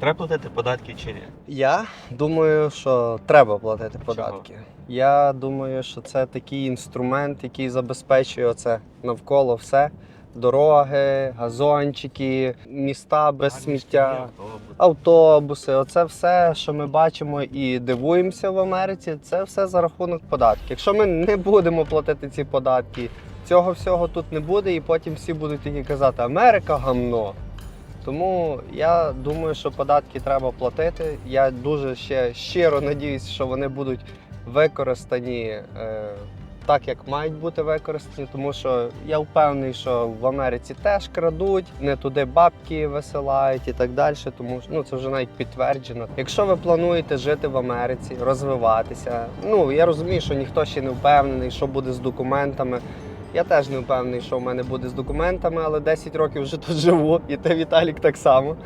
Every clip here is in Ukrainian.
Треба платити податки чи ні? Я думаю, що треба платити податки. Я думаю, що це такий інструмент, який забезпечує це навколо все. Дороги, газончики, міста без сміття, автобуси. Оце все, що ми бачимо і дивуємося в Америці, це все за рахунок податків. Якщо ми не будемо платити ці податки, цього всього тут не буде, і потім всі будуть тільки казати Америка гамно. Тому я думаю, що податки треба платити. Я дуже ще щиро надіюсь, що вони будуть використані е, так, як мають бути використані, тому що я впевнений, що в Америці теж крадуть, не туди бабки висилають і так далі. Тому що ну це вже навіть підтверджено. Якщо ви плануєте жити в Америці, розвиватися, ну я розумію, що ніхто ще не впевнений, що буде з документами. Я теж не впевнений, що в мене буде з документами, але 10 років вже тут живу, і ти Віталік так само.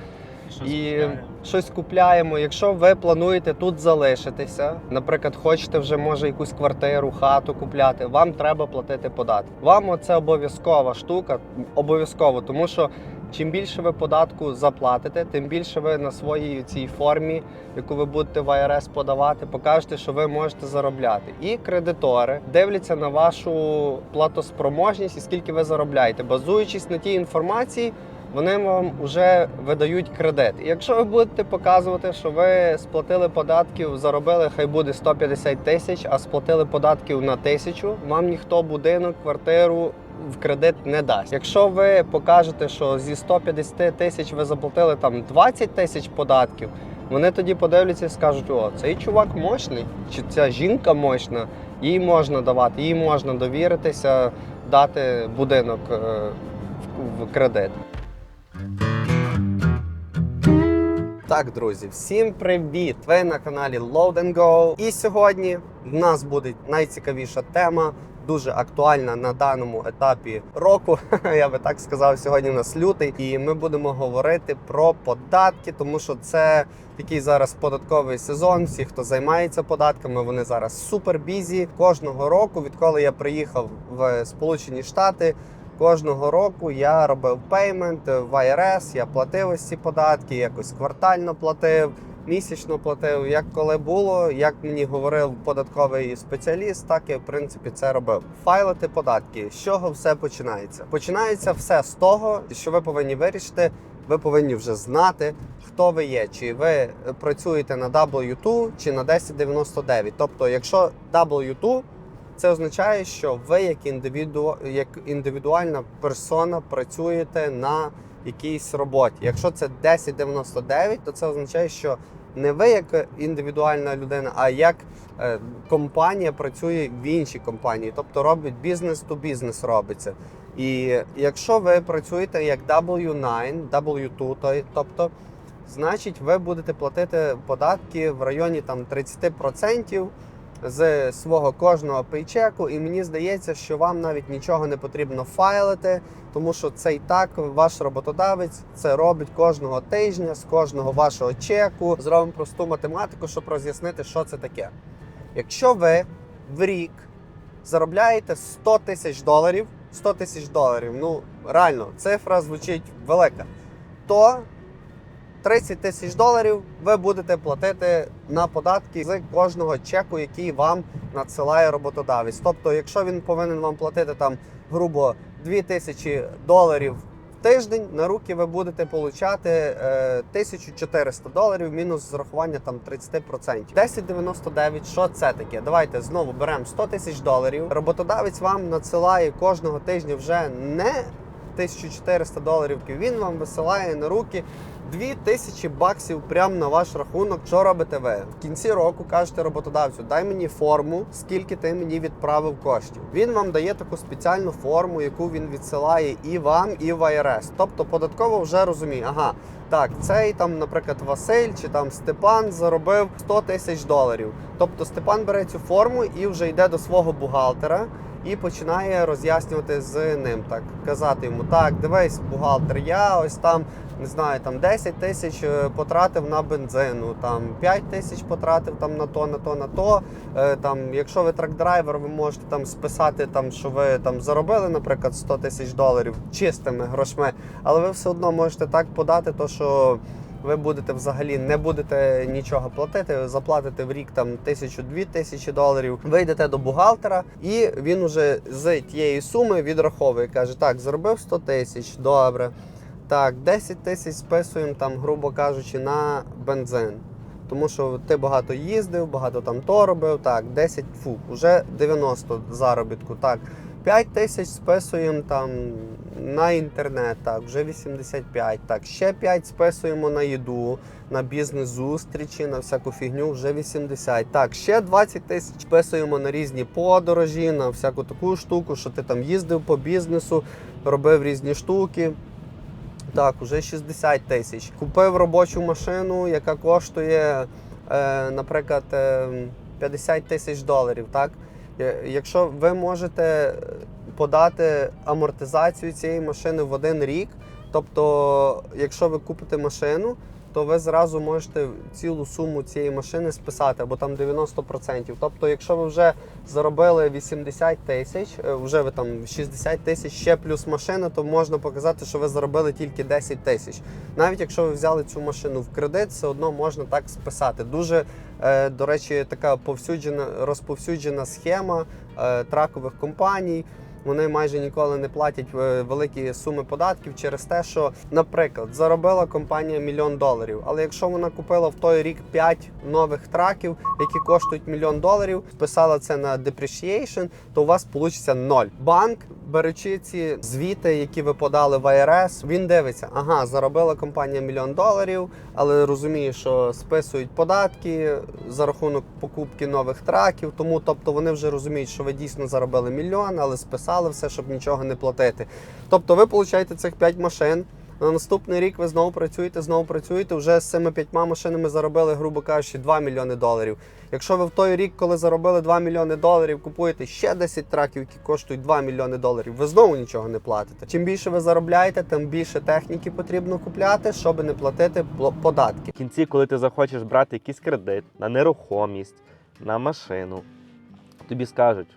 І щось купляємо. Якщо ви плануєте тут залишитися, наприклад, хочете вже може якусь квартиру, хату купляти, вам треба платити податки. Вам оце обов'язкова штука, обов'язково, тому що чим більше ви податку заплатите, тим більше ви на своїй цій формі, яку ви будете в АРС подавати, покажете, що ви можете заробляти. І кредитори дивляться на вашу платоспроможність і скільки ви заробляєте, базуючись на тій інформації вони вам вже видають кредит. І якщо ви будете показувати, що ви сплатили податків, заробили, хай буде 150 тисяч, а сплатили податків на тисячу, вам ніхто будинок, квартиру в кредит не дасть. Якщо ви покажете, що зі 150 тисяч ви заплатили там 20 тисяч податків, вони тоді подивляться і скажуть: о, цей чувак мощний, чи ця жінка мощна, їй можна давати, їй можна довіритися, дати будинок е, в- кредит. Так, друзі, всім привіт! Ви на каналі Load and Go. І сьогодні в нас буде найцікавіша тема, дуже актуальна на даному етапі року. Я би так сказав, сьогодні у нас лютий, і ми будемо говорити про податки, тому що це такий зараз податковий сезон. Всі, хто займається податками, вони зараз супер бізі. Кожного року, відколи я приїхав в Сполучені Штати. Кожного року я робив пеймент в IRS, я платив ось ці податки, якось квартально платив, місячно платив. Як коли було, як мені говорив податковий спеціаліст, так я в принципі це робив. Файлити податки. З чого все починається? Починається все з того, що ви повинні вирішити. Ви повинні вже знати, хто ви є, чи ви працюєте на W2 чи на 1099. Тобто, якщо W2, це означає, що ви як індивіду, як індивідуальна персона працюєте на якійсь роботі. Якщо це 1099, то це означає, що не ви як індивідуальна людина, а як е, компанія працює в іншій компанії, тобто робить бізнес то бізнес робиться. І якщо ви працюєте як W9, W2, тобто, значить ви будете платити податки в районі там 30% з свого кожного пейчеку, і мені здається, що вам навіть нічого не потрібно файлити, тому що це і так ваш роботодавець це робить кожного тижня з кожного вашого чеку. Зробимо просту математику, щоб роз'яснити, що це таке. Якщо ви в рік заробляєте 100 тисяч доларів, 100 тисяч доларів, ну реально, цифра звучить велика, то 30 тисяч доларів ви будете платити на податки з кожного чеку, який вам надсилає роботодавець. Тобто, якщо він повинен вам платити там грубо 2 тисячі доларів в тиждень, на руки ви будете получати е, 1400 доларів мінус зрахування там 30%. 1099, що це таке? Давайте знову беремо 100 тисяч доларів. Роботодавець вам надсилає кожного тижня вже не 1400 доларів. Він вам висилає на руки 2000 баксів прямо на ваш рахунок. Що робите ви? В кінці року кажете роботодавцю, дай мені форму, скільки ти мені відправив коштів. Він вам дає таку спеціальну форму, яку він відсилає і вам, і в АРС. Тобто податково вже розуміє, ага. Так, цей там, наприклад, Василь чи там Степан заробив 100 тисяч доларів. Тобто Степан бере цю форму і вже йде до свого бухгалтера і починає роз'яснювати з ним. Так казати йому: так, дивись, бухгалтер, я ось там не знаю, там 10 тисяч е, потратив на бензину, там 5 тисяч потратив там на то, на то, на то. Е, Там, якщо ви трак-драйвер, ви можете там списати, там, що ви там заробили, наприклад, 100 тисяч доларів чистими грошми, але ви все одно можете так подати, то що ви будете взагалі не будете нічого платити, заплатите в рік там тисячу-дві тисячі доларів. Вийдете до бухгалтера, і він уже з тієї суми відраховує. каже: так, заробив 100 тисяч, добре. Так, 10 тисяч списуємо там, грубо кажучи, на бензин. Тому що ти багато їздив, багато там то робив. Так, 10 фу, вже 90 заробітку. Так, 5 тисяч списуємо там на інтернет, так, вже 85. Так, ще 5 списуємо на їду, на бізнес-зустрічі, на всяку фігню, вже 80. Так, ще 20 тисяч списуємо на різні подорожі, на всяку таку штуку, що ти там їздив по бізнесу, робив різні штуки. Так, уже 60 тисяч. Купив робочу машину, яка коштує, е, наприклад, е, 50 тисяч доларів. Так? Е, Якщо ви можете подати амортизацію цієї машини в один рік, тобто, якщо ви купите машину, то ви зразу можете цілу суму цієї машини списати, або там 90%. Тобто, якщо ви вже заробили 80 тисяч, е, вже ви там 60 тисяч ще плюс машина, то можна показати, що ви заробили тільки 10 тисяч. Навіть якщо ви взяли цю машину в кредит, все одно можна так списати. Дуже, е, до речі, така повсюджена, розповсюджена схема е, тракових компаній. Вони майже ніколи не платять е, великі суми податків через те, що, наприклад, заробила компанія мільйон доларів. Але якщо вона купила в той рік 5 нових траків, які коштують мільйон доларів, списала це на depreciation, то у вас вийде ноль. Банк, беручи ці звіти, які ви подали в АРС, він дивиться, ага, заробила компанія мільйон доларів, але розуміє, що списують податки за рахунок покупки нових траків. Тому, тобто, вони вже розуміють, що ви дійсно заробили мільйон, але списали все, щоб нічого не платити. Тобто, ви получаєте цих 5 машин. На наступний рік ви знову працюєте, знову працюєте. Вже з цими п'ятьма машинами заробили, грубо кажучи, 2 мільйони доларів. Якщо ви в той рік, коли заробили 2 мільйони доларів, купуєте ще 10 траків, які коштують 2 мільйони доларів, ви знову нічого не платите. Чим більше ви заробляєте, тим більше техніки потрібно купляти, щоб не платити податки. В кінці, коли ти захочеш брати якийсь кредит на нерухомість, на машину, тобі скажуть: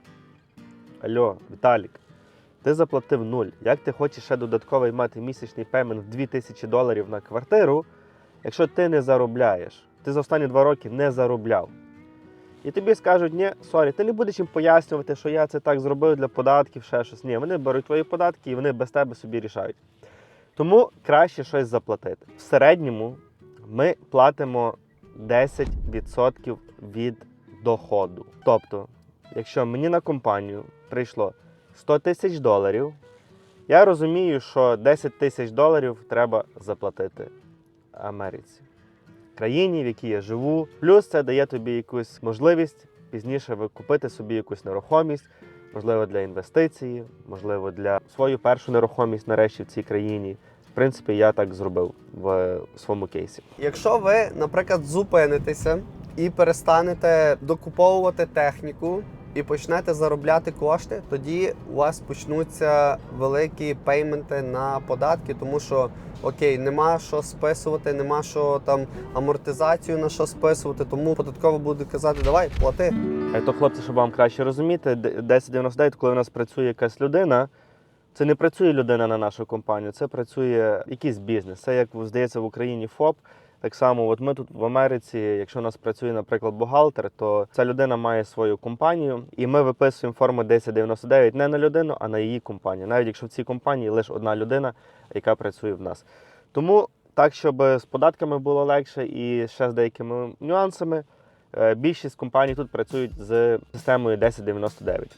Алло, Віталік, ти заплатив нуль. Як ти хочеш ще додатковий мати місячний пеймент в 2000 доларів на квартиру, якщо ти не заробляєш? Ти за останні два роки не заробляв. І тобі скажуть, ні, сорі, ти не будеш їм пояснювати, що я це так зробив для податків, ще щось. Ні, вони беруть твої податки і вони без тебе собі рішають. Тому краще щось заплатити. В середньому ми платимо 10% від доходу. Тобто, якщо мені на компанію прийшло 100 тисяч доларів, я розумію, що 10 тисяч доларів треба заплатити Америці, країні, в якій я живу. Плюс це дає тобі якусь можливість пізніше ви купити собі якусь нерухомість, можливо, для інвестиції, можливо, для свою першу нерухомість нарешті в цій країні. В принципі, я так зробив в своєму кейсі. Якщо ви, наприклад, зупинитеся і перестанете докуповувати техніку і почнете заробляти кошти, тоді у вас почнуться великі пейменти на податки, тому що окей, нема що списувати, нема що там амортизацію на що списувати, тому податково буде казати, давай плати. Е, То, хлопці, щоб вам краще розуміти, д- 1099, коли у нас працює якась людина, це не працює людина на нашу компанію, це працює якийсь бізнес. Це як здається в Україні ФОП. Так само, от ми тут в Америці, якщо у нас працює, наприклад, бухгалтер, то ця людина має свою компанію, і ми виписуємо форму 1099 не на людину, а на її компанію. Навіть якщо в цій компанії лише одна людина, яка працює в нас. Тому так, щоб з податками було легше і ще з деякими нюансами. Е, Більшість компаній тут працюють з системою 1099.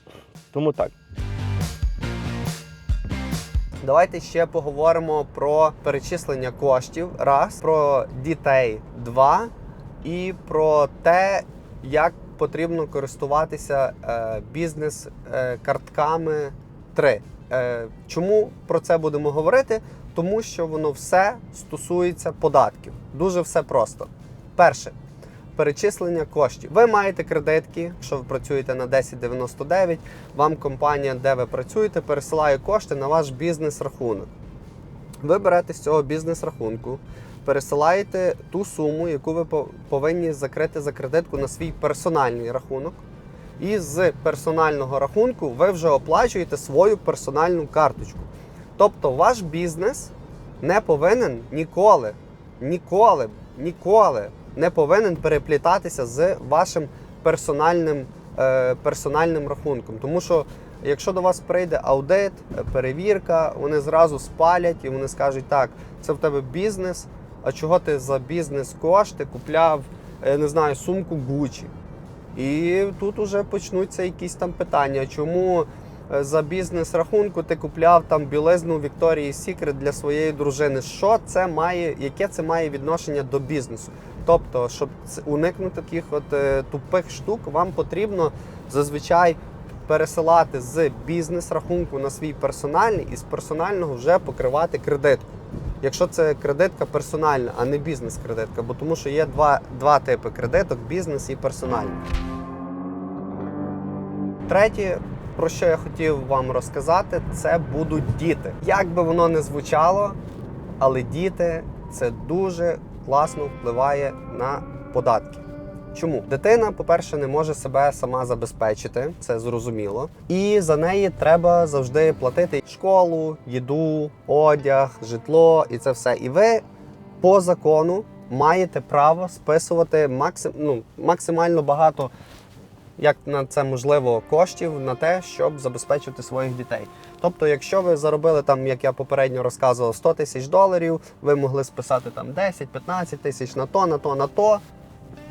Тому так. Давайте ще поговоримо про перечислення коштів, раз, про дітей два, і про те, як потрібно користуватися е, бізнес-картками 3. Е, чому про це будемо говорити? Тому що воно все стосується податків. Дуже все просто. Перше. Перечислення коштів. Ви маєте кредитки, якщо ви працюєте на 1099, вам компанія, де ви працюєте, пересилає кошти на ваш бізнес-рахунок. Ви берете з цього бізнес-рахунку, пересилаєте ту суму, яку ви повинні закрити за кредитку на свій персональний рахунок. І з персонального рахунку ви вже оплачуєте свою персональну карточку. Тобто ваш бізнес не повинен ніколи ніколи, ніколи не повинен переплітатися з вашим персональним, е, персональним рахунком. Тому що якщо до вас прийде аудит, е, перевірка, вони зразу спалять і вони скажуть, так, це в тебе бізнес, а чого ти за бізнес кошти купляв, я не знаю, сумку Gucci. І тут уже почнуться якісь там питання, чому е, за бізнес рахунку ти купляв там білизну Вікторії Сікрет для своєї дружини. Що це має, яке це має відношення до бізнесу? Тобто, щоб уникнути таких от е, тупих штук, вам потрібно зазвичай пересилати з бізнес-рахунку на свій персональний і з персонального вже покривати кредитку. Якщо це кредитка персональна, а не бізнес-кредитка, бо тому що є два, два типи кредиток: бізнес і персональний. Третє, про що я хотів вам розказати, це будуть діти. Як би воно не звучало, але діти це дуже класно впливає на податки. Чому дитина, по-перше, не може себе сама забезпечити, це зрозуміло, і за неї треба завжди платити школу, їду, одяг, житло і це все. І ви по закону маєте право списувати максим, ну, максимально багато, як на це можливо, коштів на те, щоб забезпечити своїх дітей. Тобто, якщо ви заробили там, як я попередньо розказував, 100 тисяч доларів, ви могли списати там 10-15 тисяч на то, на то, на то,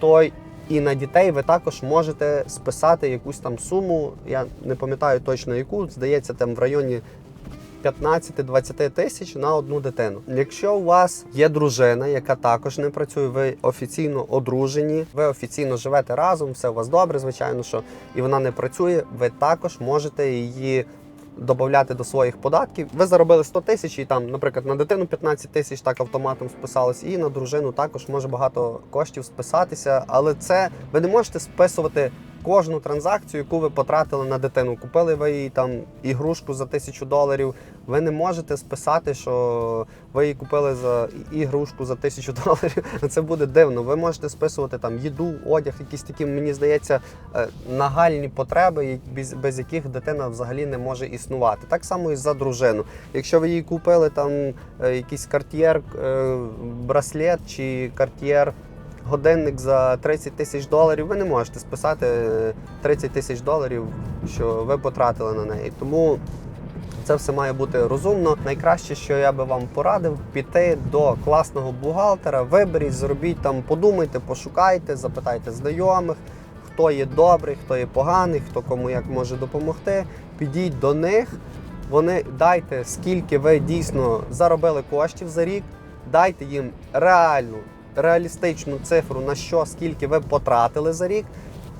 то і на дітей ви також можете списати якусь там суму. Я не пам'ятаю точно яку, здається, там в районі 15-20 тисяч на одну дитину. Якщо у вас є дружина, яка також не працює, ви офіційно одружені, ви офіційно живете разом, все у вас добре, звичайно, що і вона не працює, ви також можете її. Додати до своїх податків. Ви заробили 100 тисяч і там, наприклад, на дитину 15 тисяч так автоматом списалось, і на дружину також може багато коштів списатися. Але це ви не можете списувати кожну транзакцію, яку ви потратили на дитину. Купили ви їй там ігрушку за тисячу доларів. Ви не можете списати, що ви її купили за ігрушку за тисячу доларів. Це буде дивно. Ви можете списувати там їду, одяг, якісь такі, мені здається, е, нагальні потреби, без, яких дитина взагалі не може існувати. Так само і за дружину. Якщо ви їй купили там е, якийсь карт'єр, е, браслет чи карт'єр. Годинник за 30 тисяч доларів, ви не можете списати е, 30 тисяч доларів, що ви потратили на неї. Тому це все має бути розумно. Найкраще, що я би вам порадив, піти до класного бухгалтера, виберіть, зробіть там, подумайте, пошукайте, запитайте знайомих, хто є добрий, хто є поганий, хто кому як може допомогти. Підіть до них. Вони дайте, скільки ви дійсно заробили коштів за рік, дайте їм реальну, реалістичну цифру на що, скільки ви потратили за рік,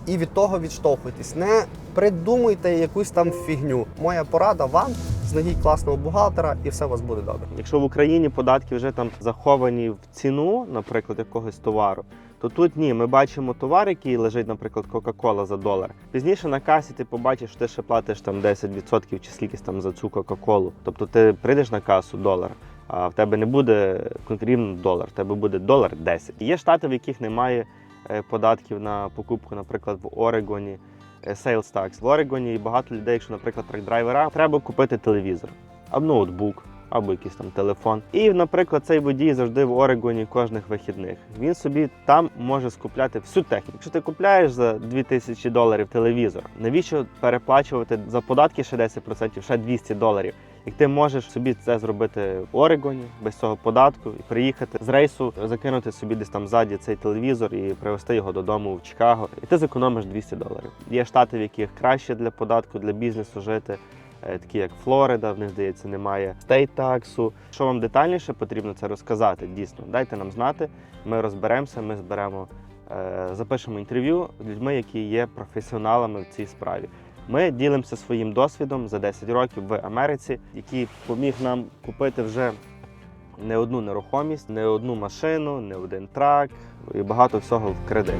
і від того відштовхуйтесь. Не придумуйте якусь там фігню. Моя порада вам знайдіть класного бухгалтера, і все у вас буде добре. Якщо в Україні податки вже там заховані в ціну, наприклад, якогось товару, то тут ні, ми бачимо товар, який лежить, наприклад, Кока-Кола за долар. Пізніше на касі ти побачиш, що ти ще платиш там 10% чи скільки там за цю Кока-Колу. Тобто ти прийдеш на касу долар, в тебе не буде конкретно долар, в тебе буде долар 10. Є штати, в яких немає е, податків на покупку, наприклад, в Орегоні. е, Sales tax. В Орегоні і багато людей, якщо, наприклад, трак-драйвера, треба купити телевізор або ноутбук, або якийсь там телефон. І, наприклад, цей водій завжди в Орегоні кожних вихідних. Він собі там може скупляти всю техніку. Якщо ти купляєш за 2000 доларів телевізор, навіщо переплачувати за податки ще 10%, ще 200 доларів? Як ти можеш собі це зробити в Орегоні без цього податку і приїхати з рейсу, закинути собі десь там ззаді цей телевізор і привезти його додому в Чикаго, і ти зекономиш 200 доларів. Є штати, в яких краще для податку, для бізнесу жити. е, Такі як Флорида, в них здається, немає стейт-таксу. Що вам детальніше потрібно це розказати? Дійсно, дайте нам знати. Ми розберемося, ми зберемо, е, запишемо інтерв'ю з людьми, які є професіоналами в цій справі. Ми ділимося своїм досвідом за 10 років в Америці, який поміг нам купити вже не одну нерухомість, не одну машину, не один трак і багато всього в кредит.